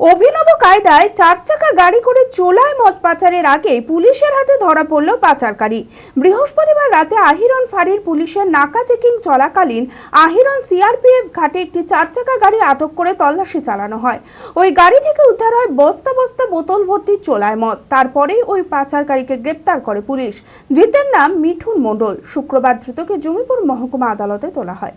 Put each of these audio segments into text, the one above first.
অভিনব কায়দায় চার চাকা গাড়ি করে চোলায় মদ পাচারের আগে পুলিশের হাতে ধরা পড়ল পাচারকারী। বৃহস্পতিবার রাতে আহিরন ফাঁড়ির পুলিশের নাকা চেকিং চলাকালীন আহিরন সিআরপিএফ ঘাটে একটি চার চাকা গাড়ি আটক করে তল্লাশি চালানো হয়। ওই গাড়ি থেকে উদ্ধার হয় বস্তা বস্তা বোতল ভর্তি চোলায় মদ। তারপরেই ওই পাচারকারীকে গ্রেপ্তার করে পুলিশ। ধৃতের নাম মিঠুন মণ্ডল। শুক্রবার ধৃতকে জমিপুর মহকুমা আদালতে তোলা হয়।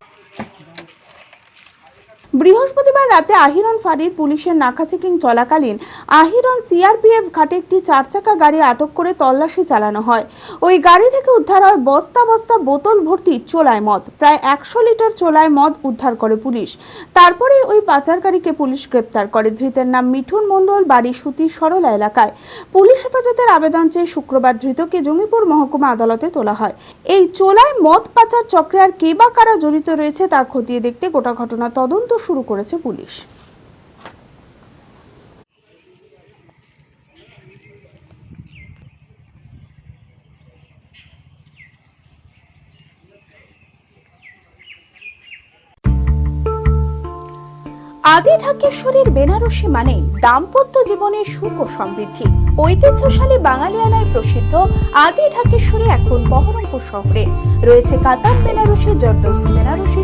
বৃহস্পতিবার রাতে আহিরন ফাঁড়ির পুলিশের নাকা চেকিং চলাকালীন আহিরন সিআরপিএফ ঘাটে একটি চার চাকা গাড়ি আটক করে তল্লাশি চালানো হয়। ওই গাড়ি থেকে উদ্ধার হয় বস্তা বস্তা বোতল ভর্তি চোলায় মদ। প্রায় একশো লিটার চোলায় মদ উদ্ধার করে পুলিশ। তারপরে ওই পাচারকারীকে পুলিশ গ্রেপ্তার করে। ধৃতের নাম মিঠুন মণ্ডল, বাড়ি সুতি সরলা এলাকায়। পুলিশ হেফাজতের আবেদন চেয়ে শুক্রবার ধৃতকে জঙ্গিপুর মহকুমা আদালতে তোলা হয়। এই চোলায় মদ পাচার চক্রে আর কে বা কারা জড়িত রয়েছে তা খতিয়ে দেখতে গোটা ঘটনা তদন্ত শুরু করেছে পুলিশ। আদি ঢাকেশ্বরীর বেনারসি মানে দাম্পত্য জীবনের সুখ ও সমৃদ্ধি। ঐতিহ্যশালী বাঙালিয়ানায় প্রসিদ্ধ আদি ঢাকেশ্বরী এখন বহরমপুর শহরে। রয়েছে কাতার Banarasi zardozi Banarasi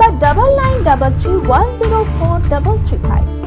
number double nine double three one zero four double three five.